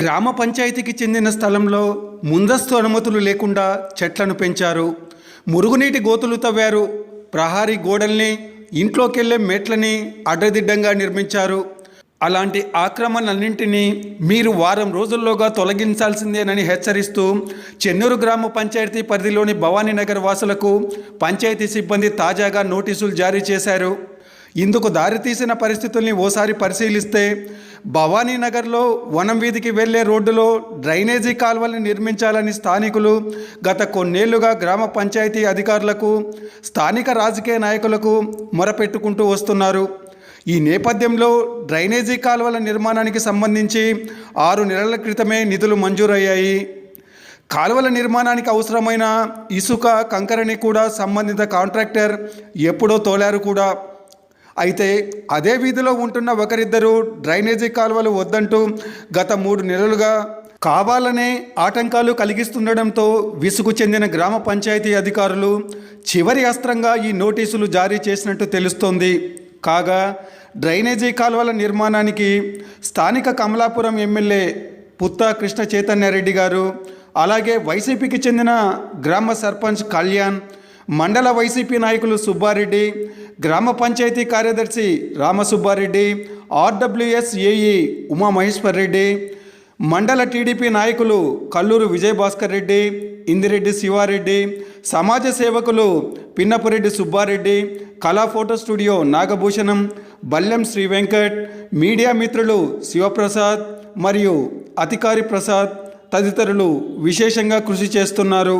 గ్రామ పంచాయతీకి చెందిన స్థలంలో ముందస్తు అనుమతులు లేకుండా చెట్లను పెంచారు. మురుగునీటి గోతులు తవ్వారు. ప్రహారీ గోడల్ని ఇంట్లోకెళ్ళే మెట్లని అడ్డదిడ్డంగా నిర్మించారు. అలాంటి ఆక్రమణలన్నింటినీ మీరు వారం రోజుల్లోగా తొలగించాల్సిందేనని హెచ్చరిస్తూ చెన్నూరు గ్రామ పంచాయతీ పరిధిలోని భవానీనగర్ వాసులకు పంచాయతీ సిబ్బంది తాజాగా నోటీసులు జారీ చేశారు. ఇందుకు దారితీసిన పరిస్థితుల్ని ఓసారి పరిశీలిస్తే భవానీనగర్లో వనం వీధికి వెళ్ళే రోడ్డులో డ్రైనేజీ కాల్వల్ని నిర్మించాలని స్థానికులు గత కొన్నేళ్ళుగా గ్రామ పంచాయతీ అధికారులకు స్థానిక రాజకీయ నాయకులకు మొరపెట్టుకుంటూ వస్తున్నారు. ఈ నేపథ్యంలో డ్రైనేజీ కాలువల నిర్మాణానికి సంబంధించి ఆరు నెలల క్రితమే నిధులు మంజూరయ్యాయి. కాలువల నిర్మాణానికి అవసరమైన ఇసుక కంకరని కూడా సంబంధిత కాంట్రాక్టర్ ఎప్పుడో తోలారు కూడా. అయితే అదే వీధిలో ఉంటున్న ఒకరిద్దరు డ్రైనేజీ కాలువలు వద్దంటూ గత మూడు నెలలుగా కావాలనే ఆటంకాలు కలిగిస్తుండడంతో విసుగు చెందిన గ్రామ పంచాయతీ అధికారులు చివరి అస్త్రంగా ఈ నోటీసులు జారీ చేసినట్టు తెలుస్తోంది. కాగా డ్రైనేజీ కాలువల నిర్మాణానికి స్థానిక కమలాపురం ఎమ్మెల్యే పుత్త కృష్ణ చైతన్యారెడ్డి గారు అలాగే వైసీపీకి చెందిన గ్రామ సర్పంచ్ కళ్యాణ్ మండల వైసీపీ నాయకులు సుబ్బారెడ్డి గ్రామ పంచాయతీ కార్యదర్శి రామసుబ్బారెడ్డి ఆర్డబ్ల్యూఎస్ ఏఈ ఉమామహేశ్వర్ రెడ్డి మండల టీడీపీ నాయకులు కల్లూరు విజయభాస్కర్ రెడ్డి ఇందిరెడ్డి శివారెడ్డి సమాజ సేవకులు Pinnapureddy Subbareddy Kala photo studio Nagabhushanam Ballem Sri Venkat media మిత్రులు శివప్రసాద్ మరియు అధికారి ప్రసాద్ తదితరులు విశేషంగా కృషి చేస్తున్నారు.